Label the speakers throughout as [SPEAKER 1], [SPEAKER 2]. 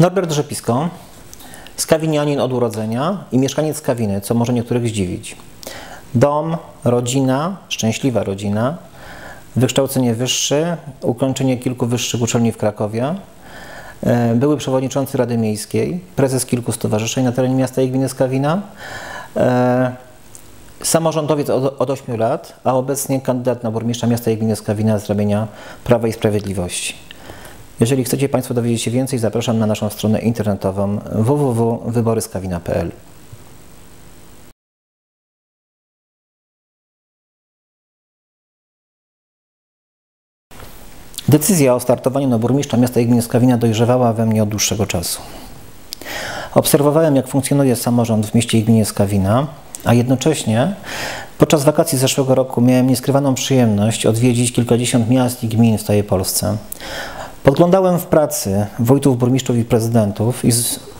[SPEAKER 1] Norbert Rzepisko, skawinianin od urodzenia i mieszkaniec Skawiny, co może niektórych zdziwić. Dom, rodzina, szczęśliwa rodzina, wykształcenie wyższe, ukończenie kilku wyższych uczelni w Krakowie, e, były przewodniczący Rady Miejskiej, prezes kilku stowarzyszeń na terenie miasta i gminy Skawina, e, samorządowiec od, od 8 lat, a obecnie kandydat na burmistrza miasta i gminy Skawina z ramienia Prawa i Sprawiedliwości. Jeżeli chcecie Państwo dowiedzieć się więcej, zapraszam na naszą stronę internetową www.wyboryskawina.pl. Decyzja o startowaniu na burmistrza miasta i gminy Skawina dojrzewała we mnie od dłuższego czasu. Obserwowałem, jak funkcjonuje samorząd w mieście i gminie Skawina, a jednocześnie podczas wakacji zeszłego roku miałem nieskrywaną przyjemność odwiedzić kilkadziesiąt miast i gmin w całej Polsce. Podglądałem w pracy wójtów, burmistrzów i prezydentów i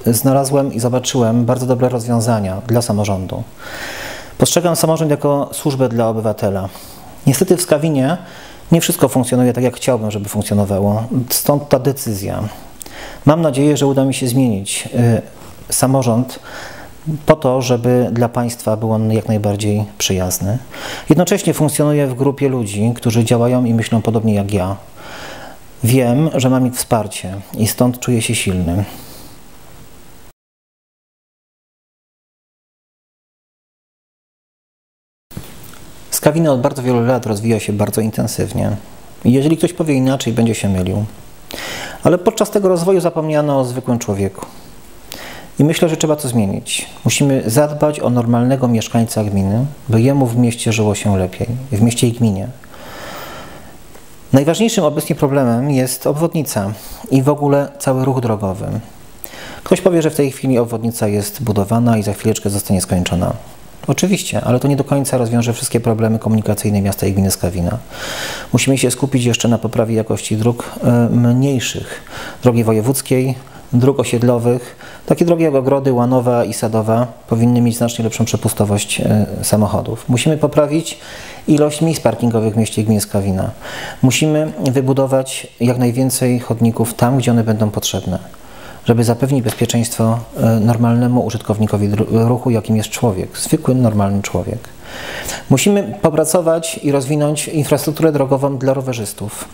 [SPEAKER 1] znalazłem i zobaczyłem bardzo dobre rozwiązania dla samorządu. Postrzegam samorząd jako służbę dla obywatela. Niestety w Skawinie nie wszystko funkcjonuje tak, jak chciałbym, żeby funkcjonowało. Stąd ta decyzja. Mam nadzieję, że uda mi się zmienić y, samorząd po to, żeby dla państwa był on jak najbardziej przyjazny. Jednocześnie funkcjonuję w grupie ludzi, którzy działają i myślą podobnie jak ja. Wiem, że mam ich wsparcie i stąd czuję się silny. Skawina od bardzo wielu lat rozwija się bardzo intensywnie. Jeżeli ktoś powie inaczej, będzie się mylił. Ale podczas tego rozwoju zapomniano o zwykłym człowieku. I myślę, że trzeba to zmienić. Musimy zadbać o normalnego mieszkańca gminy, by jemu w mieście żyło się lepiej, w mieście i gminie. Najważniejszym obecnie problemem jest obwodnica i w ogóle cały ruch drogowy. Ktoś powie, że w tej chwili obwodnica jest budowana i za chwileczkę zostanie skończona. Oczywiście, ale to nie do końca rozwiąże wszystkie problemy komunikacyjne miasta i gminy Skawina. Musimy się skupić jeszcze na poprawie jakości dróg e, mniejszych, drogi wojewódzkiej, dróg osiedlowych. Takie drogi jak Ogrody, Łanowa i Sadowa powinny mieć znacznie lepszą przepustowość e, samochodów. Musimy poprawić ilość miejsc parkingowych w mieście Gminy Skawina. Musimy wybudować jak najwięcej chodników tam, gdzie one będą potrzebne, żeby zapewnić bezpieczeństwo e, normalnemu użytkownikowi ruchu, jakim jest człowiek, zwykły, normalny człowiek. Musimy popracować i rozwinąć infrastrukturę drogową dla rowerzystów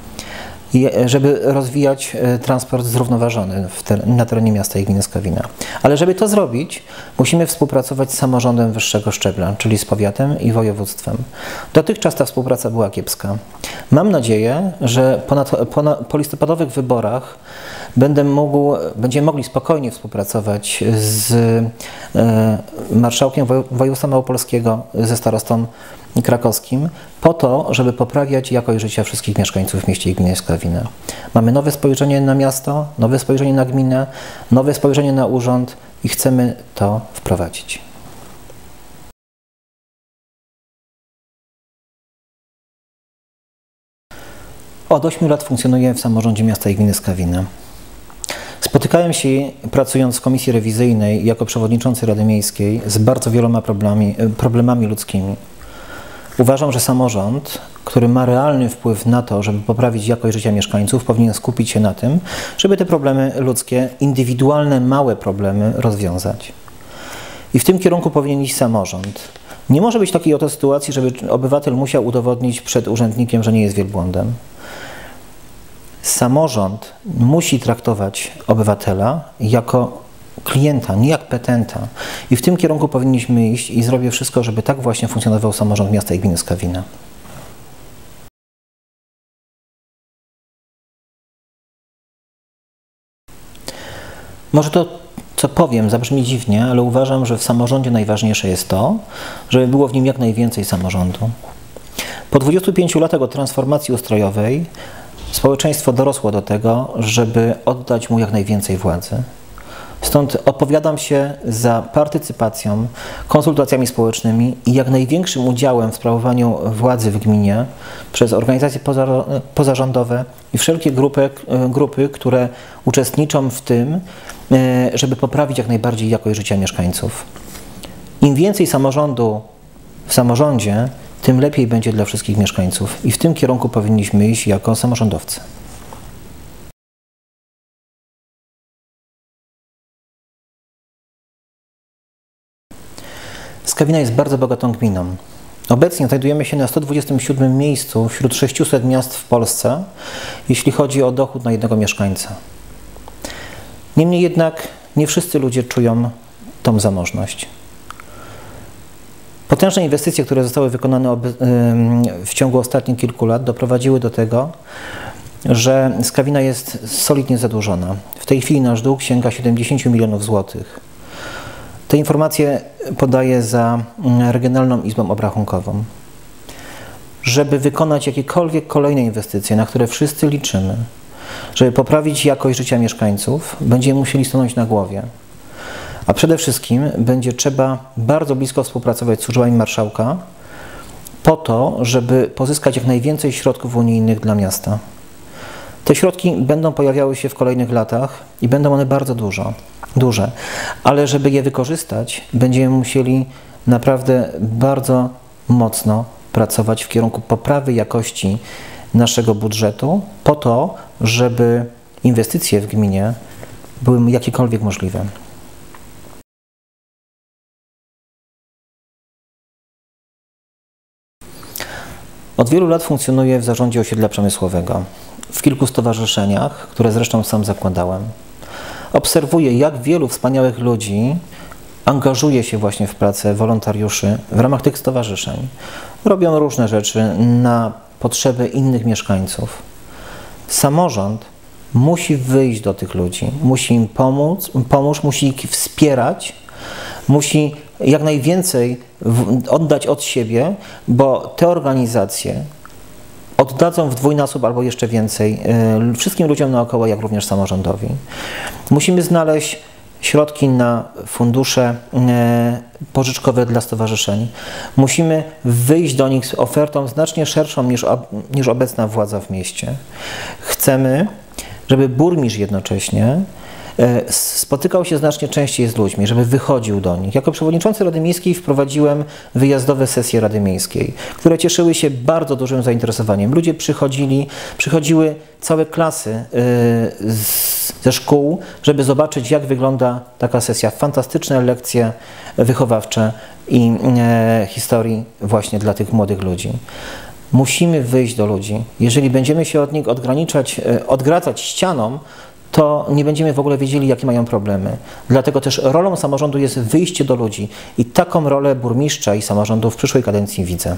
[SPEAKER 1] żeby rozwijać e, transport zrównoważony na terenie miasta i gminy Skawina. Ale żeby to zrobić, musimy współpracować z samorządem wyższego szczebla, czyli z powiatem i województwem. Dotychczas ta współpraca była kiepska. Mam nadzieję, że po listopadowych wyborach będę mógł, będziemy mogli spokojnie współpracować z e, marszałkiem województwa małopolskiego, ze starostą krakowskim po to, żeby poprawiać jakość życia wszystkich mieszkańców mieście i gminie Skawina. Mamy nowe spojrzenie na miasto, nowe spojrzenie na gminę, nowe spojrzenie na urząd i chcemy to wprowadzić. Od 8 lat funkcjonuję w samorządzie miasta i gminy Skawina. Spotykałem się, pracując w komisji rewizyjnej jako przewodniczący Rady Miejskiej, z bardzo wieloma problemami, problemami ludzkimi. Uważam, że samorząd, który ma realny wpływ na to, żeby poprawić jakość życia mieszkańców, powinien skupić się na tym, żeby te problemy ludzkie, indywidualne, małe problemy rozwiązać. I w tym kierunku powinien iść samorząd. Nie może być takiej oto sytuacji, żeby obywatel musiał udowodnić przed urzędnikiem, że nie jest wielbłądem. Samorząd musi traktować obywatela jako klienta, nie jak petenta. I w tym kierunku powinniśmy iść i zrobię wszystko, żeby tak właśnie funkcjonował samorząd miasta i gminy Skawina. Może to, co powiem, zabrzmi dziwnie, ale uważam, że w samorządzie najważniejsze jest to, żeby było w nim jak najwięcej samorządu. Po 25 latach od transformacji ustrojowej społeczeństwo dorosło do tego, żeby oddać mu jak najwięcej władzy. Stąd odpowiadam się za partycypacją, konsultacjami społecznymi i jak największym udziałem w sprawowaniu władzy w gminie przez organizacje pozarządowe i wszelkie grupy, grupy, które uczestniczą w tym, e, żeby poprawić jak najbardziej jakość życia mieszkańców. Im więcej samorządu w samorządzie, tym lepiej będzie dla wszystkich mieszkańców i w tym kierunku powinniśmy iść jako samorządowcy. Skawina jest bardzo bogatą gminą. Obecnie znajdujemy się na 127 miejscu wśród 600 miast w Polsce, jeśli chodzi o dochód na jednego mieszkańca. Niemniej jednak nie wszyscy ludzie czują tą zamożność. Potężne inwestycje, które zostały wykonane w ciągu ostatnich kilku lat, doprowadziły do tego, że Skawina jest solidnie zadłużona. W tej chwili nasz dług sięga 70 milionów złotych. Te informacje podaję za mm, Regionalną Izbą Obrachunkową. Żeby wykonać jakiekolwiek kolejne inwestycje, na które wszyscy liczymy, żeby poprawić jakość życia mieszkańców, będziemy musieli stanąć na głowie. A przede wszystkim będzie trzeba bardzo blisko współpracować z służbami marszałka po to, żeby pozyskać jak najwięcej środków unijnych dla miasta. Te środki będą pojawiały się w kolejnych latach i będą one bardzo dużo, duże, ale żeby je wykorzystać, będziemy musieli naprawdę bardzo mocno pracować w kierunku poprawy jakości naszego budżetu, po to, żeby inwestycje w gminie były jakiekolwiek możliwe. Od wielu lat funkcjonuję w zarządzie osiedla przemysłowego, w kilku stowarzyszeniach, które zresztą sam zakładałem. Obserwuję, jak wielu wspaniałych ludzi angażuje się właśnie w pracę wolontariuszy w ramach tych stowarzyszeń. Robią różne rzeczy na potrzeby innych mieszkańców. Samorząd musi wyjść do tych ludzi, musi im pomóc, pomóc musi ich wspierać, musi jak najwięcej oddać od siebie, bo te organizacje oddadzą w dwójnasób albo jeszcze więcej e, wszystkim ludziom naokoło, jak również samorządowi. Musimy znaleźć środki na fundusze e, pożyczkowe dla stowarzyszeń. Musimy wyjść do nich z ofertą znacznie szerszą niż, niż obecna władza w mieście. Chcemy, żeby burmistrz jednocześnie spotykał się znacznie częściej z ludźmi, żeby wychodził do nich. Jako przewodniczący Rady Miejskiej wprowadziłem wyjazdowe sesje Rady Miejskiej, które cieszyły się bardzo dużym zainteresowaniem. Ludzie przychodzili, przychodziły całe klasy e, ze szkół, żeby zobaczyć, jak wygląda taka sesja. Fantastyczne lekcje wychowawcze i e, historii właśnie dla tych młodych ludzi. Musimy wyjść do ludzi. Jeżeli będziemy się od nich odgraniczać, odgradzać ścianą, to nie będziemy w ogóle wiedzieli, jakie mają problemy. Dlatego też rolą samorządu jest wyjście do ludzi i taką rolę burmistrza i samorządu w przyszłej kadencji widzę.